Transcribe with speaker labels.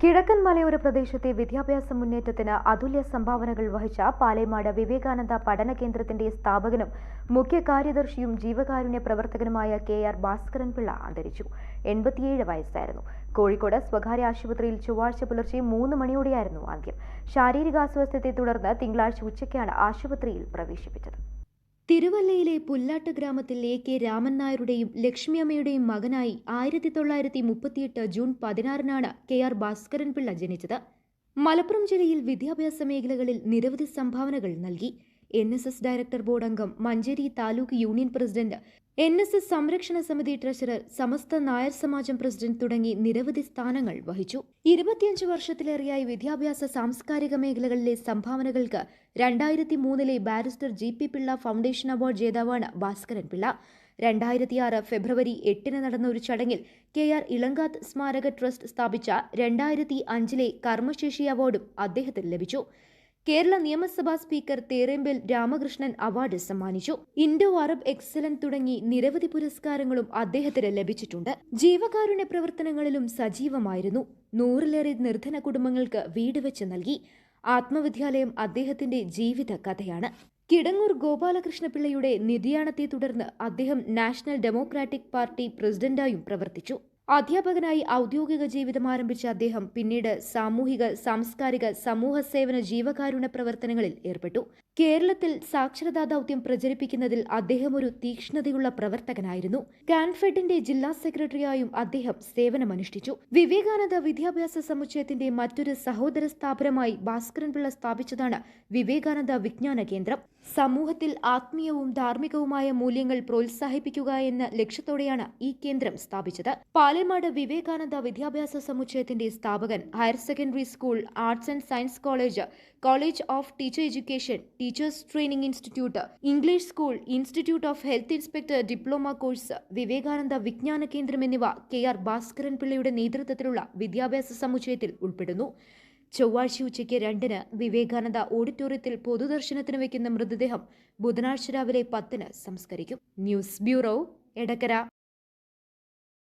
Speaker 1: കിഴക്കൻ മലയോര പ്രദേശത്തെ വിദ്യാഭ്യാസ മുന്നേറ്റത്തിന് അതുല്യ സംഭാവനകൾ വഹിച്ച പാലേമാട് വിവേകാനന്ദ പഠന കേന്ദ്രത്തിന്റെ സ്ഥാപകനും മുഖ്യ കാര്യദർശിയും ജീവകാരുണ്യ പ്രവർത്തകനുമായ കെ ആർ ഭാസ്കരൻ പിള്ള അന്തരിച്ചു. എൺപത്തിയേഴ് വയസ്സായിരുന്നു. കോഴിക്കോട് സ്വകാര്യ ആശുപത്രിയിൽ ചൊവ്വാഴ്ച പുലർച്ചെ മൂന്ന് മണിയോടെയായിരുന്നു അന്ത്യം. ശാരീരികാസ്വാസ്ഥ്യത്തെ തുടർന്ന് തിങ്കളാഴ്ച ഉച്ചയ്ക്കാണ് ആശുപത്രിയിൽ പ്രവേശിപ്പിച്ചത്. തിരുവല്ലയിലെ പുല്ലാട്ട് ഗ്രാമത്തിൽ എ കെ രാമൻ നായരുടെയും ലക്ഷ്മിയമ്മയുടെയും മകനായി ആയിരത്തി തൊള്ളായിരത്തി മുപ്പത്തിയെട്ട് ജൂൺ പതിനാറിനാണ് കെ ആർ ഭാസ്കരൻ പിള്ള ജനിച്ചത്. മലപ്പുറം ജില്ലയിൽ വിദ്യാഭ്യാസ മേഖലകളിൽ നിരവധി സംഭാവനകൾ നൽകി. N S S director board അംഗം Manjeri taluk union president N S S സംരക്ഷണ സമിതി ട്രഷറർ സമസ്ത നായർ സമാജം പ്രസിഡന്റ് തുടങ്ങി നിരവധി സ്ഥാനങ്ങൾ വഹിച്ചു. ഇരുപത്തിയഞ്ച് വർഷത്തിലേറെയായി വിദ്യാഭ്യാസ സാംസ്കാരിക മേഖലകളിലെ സംഭാവനകൾക്ക് രണ്ടായിരത്തി മൂന്നിലെ barrister G P Pillai foundation award ജേതാവാണ് Bhaskaran Pillai. രണ്ടായിരത്തിയാറ് ഫെബ്രുവരി എട്ടിന് നടന്ന ഒരു ചടങ്ങിൽ കെ ആർ ഇളങ്കാത്ത് സ്മാരക ട്രസ്റ്റ് സ്ഥാപിച്ച രണ്ടായിരത്തി അഞ്ചിലെ കർമ്മശേഷി അവാർഡും അദ്ദേഹത്തിന് ലഭിച്ചു. കേരള നിയമസഭാ സ്പീക്കർ തേറേമ്പൽ രാമകൃഷ്ണൻ അവാർഡ് സമ്മാനിച്ചു. ഇൻഡോ അറബ് എക്സലന്റ് തുടങ്ങി നിരവധി പുരസ്കാരങ്ങളും അദ്ദേഹത്തിന് ലഭിച്ചിട്ടുണ്ട്. ജീവകാരുണ്യ പ്രവർത്തനങ്ങളിലും സജീവമായിരുന്നു. നൂറിലേറെ നിർധന കുടുംബങ്ങൾക്ക് വീട് വെച്ച് നൽകി. ആത്മവിദ്യാലയം അദ്ദേഹത്തിന്റെ ജീവിത കഥയാണ്. കിടങ്ങൂർ ഗോപാലകൃഷ്ണപിള്ളയുടെ നിര്യാണത്തെ തുടർന്ന് അദ്ദേഹം നാഷണൽ ഡെമോക്രാറ്റിക് പാർട്ടി പ്രസിഡന്റായും പ്രവർത്തിച്ചു. അധ്യാപകനായി ഔദ്യോഗിക ജീവിതം ആരംഭിച്ച അദ്ദേഹം പിന്നീട് സാമൂഹിക സാംസ്കാരിക സമൂഹ സേവന ജീവകാരുണ്യ പ്രവർത്തനങ്ങളിൽ ഏർപ്പെട്ടു. കേരളത്തിൽ സാക്ഷരതാ ദൗത്യം പ്രചരിപ്പിക്കുന്നതിൽ അദ്ദേഹം ഒരു തീക്ഷ്ണതയുള്ള പ്രവർത്തകനായിരുന്നു. കാൻഫെഡിന്റെ ജില്ലാ സെക്രട്ടറിയായും അദ്ദേഹം സേവനമനുഷ്ഠിച്ചു. വിവേകാനന്ദ വിദ്യാഭ്യാസ സമുച്ചയത്തിന്റെ മറ്റൊരു സഹോദര സ്ഥാപനമായി ഭാസ്കരൻ പിള്ള സ്ഥാപിച്ചതാണ് വിവേകാനന്ദ വിജ്ഞാന കേന്ദ്രം. സമൂഹത്തിൽ ആത്മീയവും ധാർമ്മികവുമായ മൂല്യങ്ങൾ പ്രോത്സാഹിപ്പിക്കുക എന്ന ലക്ഷ്യത്തോടെയാണ് ഈ കേന്ദ്രം സ്ഥാപിച്ചത്. പാലേമാട് വിവേകാനന്ദ വിദ്യാഭ്യാസ സമുച്ചയത്തിന്റെ സ്ഥാപകൻ higher secondary school arts and science college college of teacher education teachers training institute English school institute of health inspector diploma course Vivekananda വിജ്ഞാന കേന്ദ്രം എന്നിവ കെ ആർ ഭാസ്കരൻ പിള്ളയുടെ നേതൃത്വത്തിലുള്ള വിദ്യാഭ്യാസ സമുച്ചയത്തിൽ ഉൾപ്പെടുന്നു. ചൊവ്വാഴ്ച ഉച്ചയ്ക്ക് രണ്ടിന് വിവേകാനന്ദ ഓഡിറ്റോറിയത്തിൽ പൊതുദർശനത്തിന് വയ്ക്കുന്ന മൃതദേഹം ബുധനാഴ്ച രാവിലെ പത്തിന് സംസ്കരിക്കും. News bureau Edakkara.